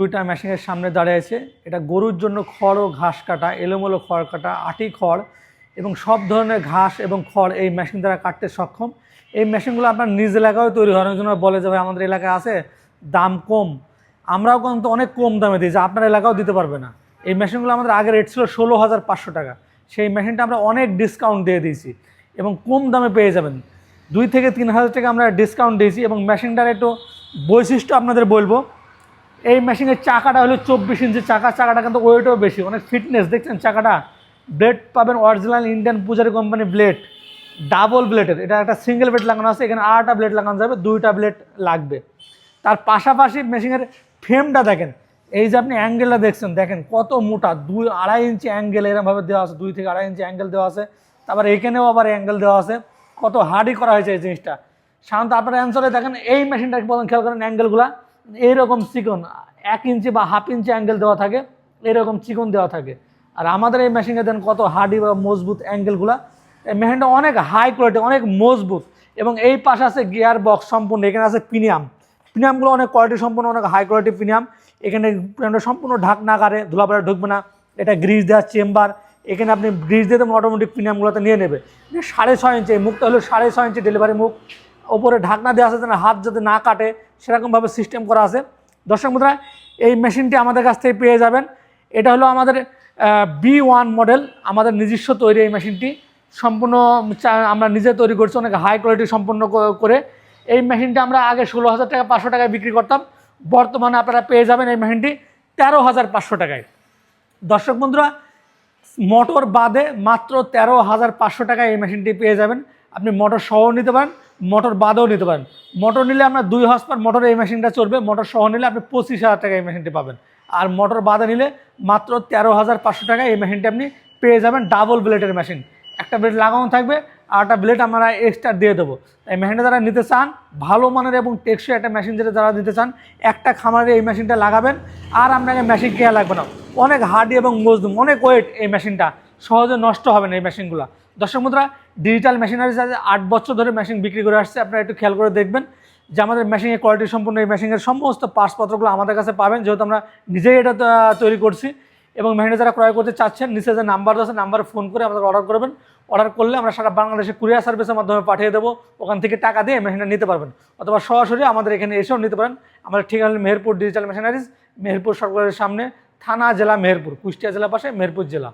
দুইটা মেশিনের সামনে দাঁড়িয়ে আছে এটা গরুর জন্য খড় ও ঘাস কাটা, এলোমেলো খড় কাটা, আটি খড় এবং সব ধরনের ঘাস এবং খড় এই মেশিন দ্বারা কাটতে সক্ষম। এই মেশিনগুলো আপনার নিজ এলাকায় তৈরি হয় অনেকজন বলে যে, ভাই, আমাদের এলাকায় আছে, দাম কম। আমরাও কিন্তু অনেক কম দামে দিই, যে আপনার এলাকাও দিতে পারবে না। এই মেশিনগুলো আমাদের আগে রেট ছিল ষোলো হাজার পাঁচশো টাকা। সেই মেশিনটা আমরা অনেক ডিসকাউন্ট দিয়ে দিয়েছি এবং কম দামে পেয়ে যাবেন। দুই থেকে তিন হাজার টাকা আমরা ডিসকাউন্ট দিয়েছি এবং মেশিনটার একটু বৈশিষ্ট্য আপনাদের বলব। এই মেশিনের চাকাটা হলো চব্বিশ ইঞ্চি চাকা, চাকাটা কিন্তু ওয়েটও বেশি। অনেক ফিটনেস দেখছেন চাকাটা? ব্লেড পাবেন original Indian Pujari company blade double ব্লেডের এটা একটা সিঙ্গেল ব্লেড লাগানো আছে, এখানে আটটা ব্লেড লাগানো যাবে, দুইটা ব্লেড লাগবে। তার পাশাপাশি মেশিনের ফ্রেমটা দেখেন। এই যে আপনি অ্যাঙ্গেলটা দেখছেন, দেখেন কত মোটা, দুই, আড়াই ইঞ্চি অ্যাঙ্গেল এরমভাবে দেওয়া আছে, দুই থেকে আড়াই ইঞ্চি অ্যাঙ্গেল দেওয়া আছে। তারপর এখানেও আবার অ্যাঙ্গেল দেওয়া আছে। কত হার্ডই করা হয়েছে এই জিনিসটা। সাধারণত আপনার অ্যান্সারে দেখেন, এই মেশিনটা প্রথম খেয়াল করেন অ্যাঙ্গেলগুলা এইরকম চিকন, এক ইঞ্চি বা হাফ ইঞ্চি অ্যাঙ্গেল দেওয়া থাকে, এরকম চিকন দেওয়া থাকে। আর আমাদের এই মেশিনে দেন কত হার্ডি বা মজবুত অ্যাঙ্গেলগুলা এই মেশিনটা অনেক হাই কোয়ালিটি অনেক মজবুত। এবং এই পাশে আছে গিয়ার বক্স সম্পূর্ণ, এখানে আছে প্রিমিয়াম প্রিমিয়ামগুলো অনেক কোয়ালিটি সম্পূর্ণ, অনেক হাই কোয়ালিটি প্রিমিয়াম এখানে প্রিমিয়ামটা সম্পূর্ণ ঢাকনা কারে ধুলাপাড়া ঢুকবে না। এটা গ্রিজ দেওয়ার চেম্বার এখানে আপনি গ্রিজ দিয়ে দেবেন অটোমেটিক প্রিমিয়ামগুলোতে নিয়ে নেবে। সাড়ে ছয় ইঞ্চি মুখটা হলো সাড়ে ছয় ইঞ্চি ডেলিভারি মুখ। ওপরে ঢাকনা দেওয়া আছে যেন হাত যাতে না কাটে, সেরকমভাবে সিস্টেম করা আছে। দর্শক মুদ্রা, এই মেশিনটি আমাদের কাছ থেকে পেয়ে যাবেন। এটা হলো আমাদের বি ওয়ান মডেল আমাদের নিজস্ব তৈরি এই মেশিনটি। সম্পূর্ণ আমরা নিজে তৈরি করছি, অনেক হাই কোয়ালিটি সম্পন্ন করে। এই মেশিনটা আমরা আগে ষোলো হাজার টাকা, পাঁচশো টাকায় বিক্রি করতাম। বর্তমানে আপনারা পেয়ে যাবেন এই মেশিনটি তেরো হাজার পাঁচশো টাকায়। দর্শক বন্ধুরা মোটর বাদে মাত্র তেরো হাজার পাঁচশো টাকায় এই মেশিনটি পেয়ে যাবেন। আপনি মোটর সহ নিতে পারেন, মোটর বাদেও নিতে পারেন। মোটর নিলে আপনার দুই হসপার পার মোটর এই মেশিনটা চলবে, মোটর সহ নিলে আপনি পঁচিশ হাজার টাকা এই মেশিনটি পাবেন। আর মোটর বাদে নিলে মাত্র তেরো হাজার পাঁচশো টাকায় এই মেশিনটি আপনি পেয়ে যাবেন ডাবল ব্লেডের মেশিন একটা ব্লেড লাগানো থাকবে আর একটা ব্লেড আমরা এক্সট্রা দিয়ে দেবো। এই মেশিনটা যারা নিতে চান, ভালো মানের এবং টেকসই একটা মেশিন যেটা যারা নিতে চান, একটা খামারে এই মেশিনটা লাগাবেন। আর আপনাকে মেশিন কেয়া লাগবে না। অনেক হার্ডি এবং মজদুম, অনেক ওয়েট এই মেশিনটা সহজে নষ্ট হবে না এই মেশিনগুলো দর্শক মুদ্রা ডিজিটাল মেশিনারি আছে, আট বছর ধরে মেশিন বিক্রি করে আসছে। আপনারা একটু খেয়াল করে দেখবেন যে আমাদের মেশিনের কোয়ালিটি সম্পূর্ণ এই মেশিনের সমস্ত পার্টসপত্রগুলো আমাদের কাছে পাবেন। যেহেতু আমরা নিজেই এটা তৈরি করছি। এবং মেশিনে যারা ক্রয় করতে চাচ্ছেন নিচে যে নাম্বার আছে নাম্বারে ফোন করে আমাদের অর্ডার করবেন। অর্ডার করলে আমরা সারা বাংলাদেশে কুরিয়ার সার্ভিসের মাধ্যমে পাঠিয়ে দেবো। ওখান থেকে টাকা দিয়ে মেশিনটা নিতে পারবেন। অথবা সরাসরি আমাদের এখানে এসেও নিতে পারেন। আমাদের ঠিকানা মেহেরপুর ডিজিটাল মেশিনারিজ মেহেরপুর সরকারের সামনে, থানা জেলা মেহেরপুর, কুষ্টিয়া জেলা পাশে মেহেরপুর জেলা।